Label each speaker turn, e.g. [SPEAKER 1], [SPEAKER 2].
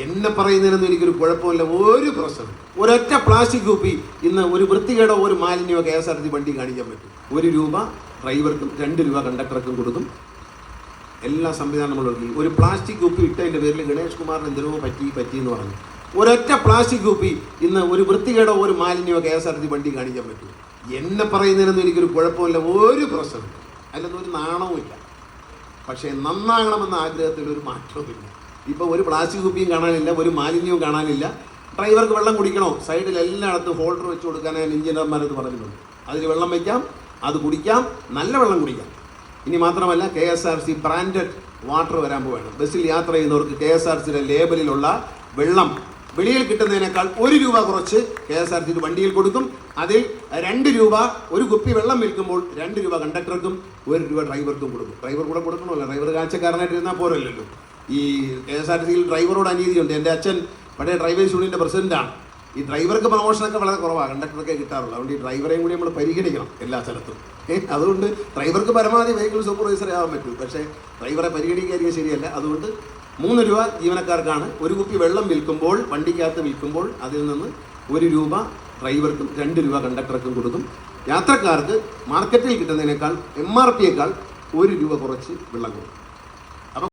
[SPEAKER 1] എന്നെ പറയുന്നതിനൊന്നും എനിക്കൊരു കുഴപ്പമില്ല. ഒരു പ്രശ്നം. ഒരൊറ്റ പ്ലാസ്റ്റിക് കുപ്പി ഇന്ന് ഒരു വൃത്തികേടോ ഒരു മാലിന്യമോ കെ എസ് ആർ ടി വണ്ടി കാണിക്കാൻ പറ്റും. ഒരു രൂപ ഡ്രൈവർക്കും രണ്ട് രൂപ കണ്ടക്ടർക്കും കൊടുക്കും. എല്ലാ സംവിധാനങ്ങളും ഒരുക്കി. ഒരു പ്ലാസ്റ്റിക് കുപ്പി ഇട്ടതിന്റെ പേരിൽ ഗണേഷ് കുമാറിന് എന്തിനോ പറ്റി പറ്റി എന്ന് പറഞ്ഞു. ഒരൊറ്റ പ്ലാസ്റ്റിക് കുപ്പി ഇന്ന് ഒരു വൃത്തികേടോ ഒരു മാലിന്യമോ കെ എസ് ആർ ടി വണ്ടി കാണിക്കാൻ പറ്റും. എന്നെ പറയുന്നതിനൊന്നും എനിക്കൊരു കുഴപ്പമില്ല. ഒരു പ്രശ്നം. അതിലൊന്നും ഒരു നാണവുമില്ല. പക്ഷേ നന്നാകണമെന്ന ആഗ്രഹത്തിൽ ഒരു മാറ്റവുമില്ല. ഇപ്പോൾ ഒരു പ്ലാസ്റ്റിക് കുപ്പിയും കാണാനില്ല ഒരു മാലിന്യവും കാണാനില്ല. ഡ്രൈവർക്ക് വെള്ളം കുടിക്കണോ? സൈഡിൽ എല്ലായിടത്തും ഹോൾഡർ വെച്ച് കൊടുക്കാൻ എഞ്ചിനീയർമാരത് പറഞ്ഞിട്ടുണ്ട്. അതിൽ വെള്ളം വയ്ക്കാം അത് കുടിക്കാം നല്ല വെള്ളം കുടിക്കാം. ഇനി മാത്രമല്ല K S R C branded water വരാൻ പോവുകയാണ്. ബസ്സിൽ യാത്ര ചെയ്യുന്നവർക്ക് കെ എസ് ആർ സിയുടെ ലേബലിലുള്ള വെള്ളം വെളിയിൽ കിട്ടുന്നതിനേക്കാൾ ഒരു രൂപ കുറച്ച് കെ എസ് ആർ സി വണ്ടിയിൽ കൊടുക്കും. അതിൽ രണ്ട് രൂപ ഒരു കുപ്പി വെള്ളം വിൽക്കുമ്പോൾ രണ്ട് രൂപ കണ്ടക്ടർക്കും ഒരു രൂപ ഡ്രൈവർക്കും കൊടുക്കും. ഡ്രൈവർ കൂടെ കൊടുക്കണമല്ലോ. ഡ്രൈവർ കാഴ്ചക്കാരനായിട്ടിരുന്നാൽ പോരല്ലോ. ഈ കെ എസ് ആർ ടി സിയിൽ ഡ്രൈവറോട് അനീതിയുണ്ട്. എന്റെ അച്ഛൻ പഴയ ഡ്രൈവേഴ്സ് യൂണിയന്റെ പ്രസിഡന്റാണ്. ഈ ഡ്രൈവർക്ക് പ്രമോഷനൊക്കെ വളരെ കുറവാണ്. കണ്ടക്ടറൊക്കെ കിട്ടാറുള്ളൂ. അതുകൊണ്ട് ഈ ഡ്രൈവറെയും കൂടി നമ്മൾ പരിഗണിക്കണം എല്ലാ സ്ഥലത്തും. അതുകൊണ്ട് ഡ്രൈവർക്ക് പരമാവധി വെഹിക്കിൾ സൂപ്പർവൈസറെ ആവാൻ പറ്റൂ. പക്ഷേ ഡ്രൈവറെ പരിഗണിക്കാതിരിക്കുക ശരിയല്ല. അതുകൊണ്ട് മൂന്ന് രൂപ ജീവനക്കാർക്കാണ്. ഒരു കുപ്പി വെള്ളം വിൽക്കുമ്പോൾ വണ്ടിക്കകത്ത് വിൽക്കുമ്പോൾ അതിൽ നിന്ന് ഒരു രൂപ ഡ്രൈവർക്കും രണ്ട് രൂപ കണ്ടക്ടർക്കും കൊടുക്കും. യാത്രക്കാർക്ക് മാർക്കറ്റിൽ കിട്ടുന്നതിനേക്കാൾ എം ആർ പിയേക്കാൾ ഒരു രൂപ കുറച്ച് വെള്ളം കൊടുക്കും.